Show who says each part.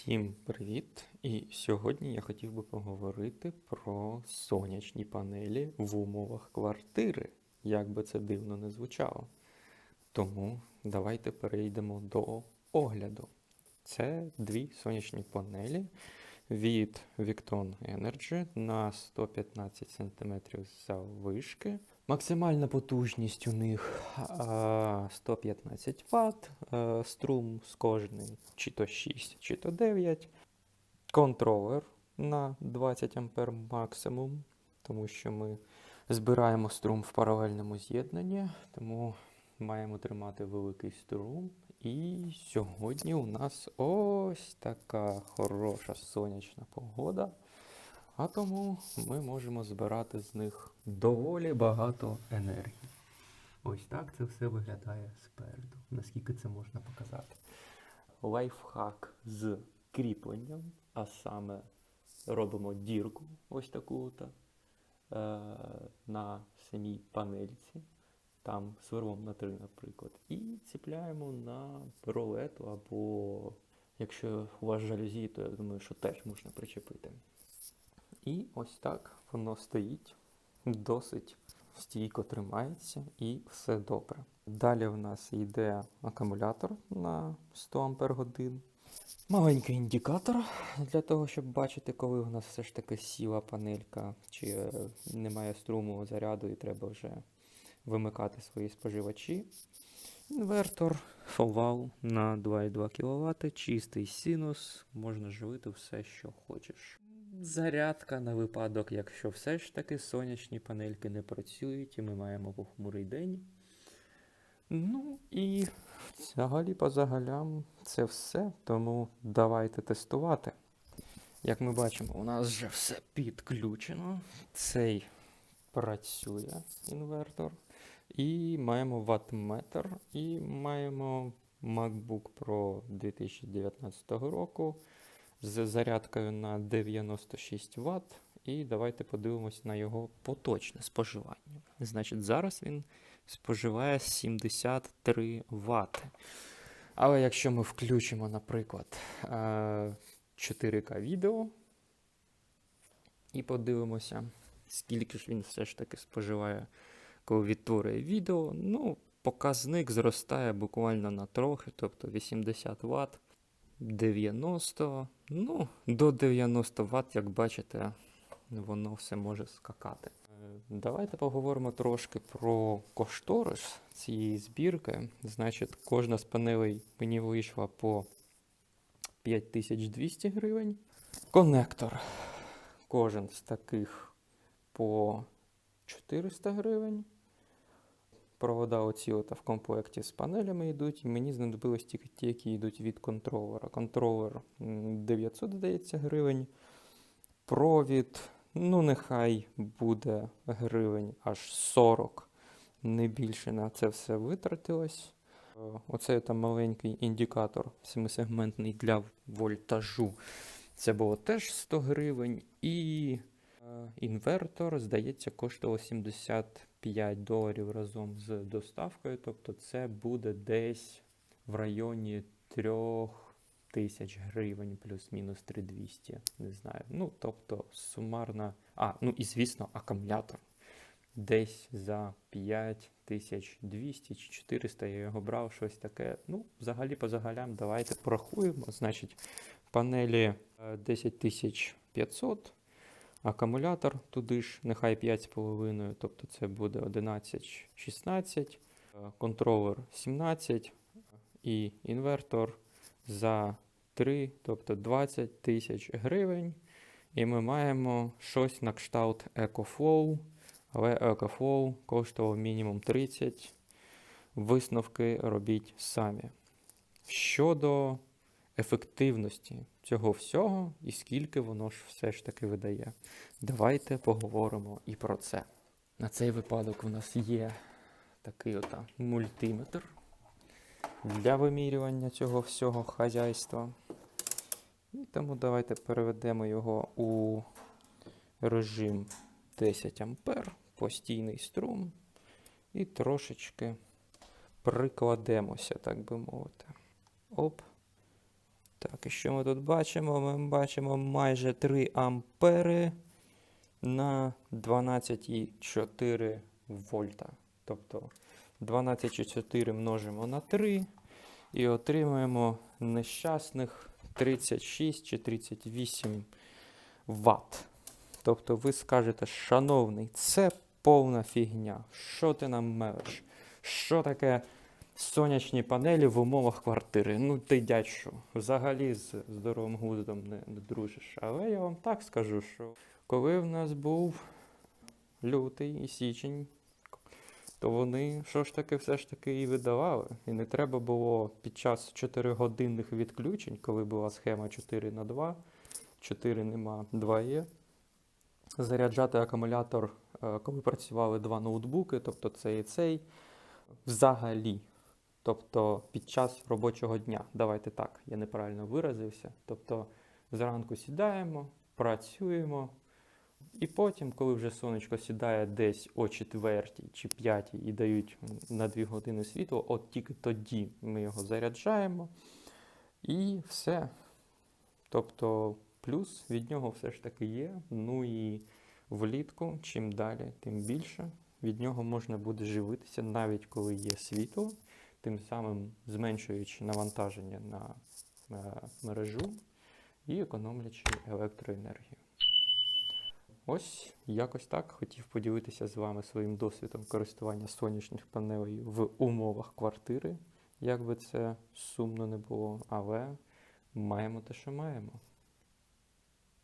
Speaker 1: Всім привіт! І сьогодні я хотів би поговорити про сонячні панелі в умовах квартири, як би це дивно не звучало. Тому давайте перейдемо до огляду. Це дві сонячні панелі від Victon Energy на 115 см заввишки. Максимальна потужність у них 115 Вт, е, струм з кожний чи то 6, чи то 9. Контролер на 20 А максимум, тому що ми збираємо струм в паралельному з'єднанні, тому маємо тримати великий струм. І сьогодні у нас ось така хороша сонячна погода. А тому ми можемо збирати з них доволі багато енергії. Ось так це все виглядає спереду, наскільки це можна показати. Лайфхак з кріпленням, а саме робимо дірку, ось таку е, на самій панельці, там сверлом на 3, наприклад, і ціпляємо на ролету, або якщо у вас жалюзі, то я думаю, що теж можна причепити. І ось так воно стоїть, досить стійко тримається і все добре. Далі в нас йде акумулятор на 100 Ампер. Маленький індикатор для того, щоб бачити, коли у нас все ж таки сіла панелька, чи е, немає струму заряду і треба вже вимикати свої споживачі. Інвертор фовал на 2,2 кВт, чистий синус, можна живити все, що хочеш. Зарядка на випадок, якщо все ж таки сонячні панельки не працюють і ми маємо похмурий день. Ну і взагалі по загалям це все, тому давайте тестувати. Як ми бачимо, у нас вже все підключено. Цей працює інвертор. І маємо ваттметр, і маємо MacBook Pro 2019 року з зарядкою на 96 Вт. І давайте подивимось на його поточне споживання. Значить, зараз він споживає 73 Вт. Але якщо ми включимо, наприклад, 4К відео і подивимося, скільки ж він все ж таки споживає, коли відтворює відео, ну, показник зростає буквально на трохи, тобто 80 Вт. 90, ну, до 90 Вт, як бачите, воно все може скакати. Е, Давайте поговоримо трошки про кошторис цієї збірки. Значить, кожна з панелей мені вийшла по 5200 гривень. Конектор. Кожен з таких по 400 гривень. Провода оці от в комплекті з панелями йдуть, і мені знадобились тільки ті, які йдуть від контролера. Контролер 900, здається, гривень. Провід, ну, нехай буде гривень аж 40, не більше на це все витратилось. Е, Оцей там маленький індикатор семисегментний для вольтажу. Це було теж 100 гривень. І е, інвертор, здається, коштував 70 5 доларів разом з доставкою. Тобто це буде десь в районі 3 тисяч гривень, плюс-мінус 3200, не знаю. Ну, тобто сумарна. А, ну і звісно, акумулятор. Десь за 5200 чи 400 я його брав, щось таке. Ну, взагалі по загалям давайте порахуємо. Значить, панелі 10500. Акумулятор туди ж, нехай 5,5, тобто це буде 11-16, контролер 17 і інвертор за 3, тобто 20 тисяч гривень. І ми маємо щось на кшталт EcoFlow, але EcoFlow коштував мінімум 30. Висновки робіть самі. Щодо ефективності цього всього і скільки воно ж все ж таки видає. Давайте поговоримо і про це. На цей випадок у нас є такий от мультиметр для вимірювання цього всього хазяйства. І тому давайте переведемо його у режим 10 А, постійний струм, і трошечки прикладемося, так би мовити. Оп. Так, і що ми тут бачимо? Ми бачимо майже 3 ампери на 12,4 вольта. Тобто 12,4 множимо на 3 і отримуємо нещасних 36 чи 38 Вт. Тобто ви скажете, шановний, це повна фігня. Що ти нам мелиш? Що таке сонячні панелі в умовах квартири? Ну ти дядьшу, взагалі з здоровим глуздом не, не дружиш. Але я вам так скажу, що коли в нас був лютий і січень, то вони що ж таки все ж таки і видавали. І не треба було під час 4-годинних відключень, коли була схема 4 на 2, 4 нема, 2 є. Заряджати акумулятор, е, коли працювали два ноутбуки, тобто цей і цей, взагалі. Тобто під час робочого дня. Давайте так, я неправильно виразився. Тобто зранку сідаємо, працюємо, і потім, коли вже сонечко сідає десь о четвертій чи п'ятій і дають на 2 години світло, от тільки тоді ми його заряджаємо і все. Тобто плюс від нього все ж таки є. Ну і влітку, чим далі, тим більше. Від нього можна буде живитися навіть коли є світло, тим самим зменшуючи навантаження на е, мережу і економлячи електроенергію. Ось якось так хотів поділитися з вами своїм досвідом користування сонячних панелей в умовах квартири. Як би це сумно не було, але маємо те, що маємо.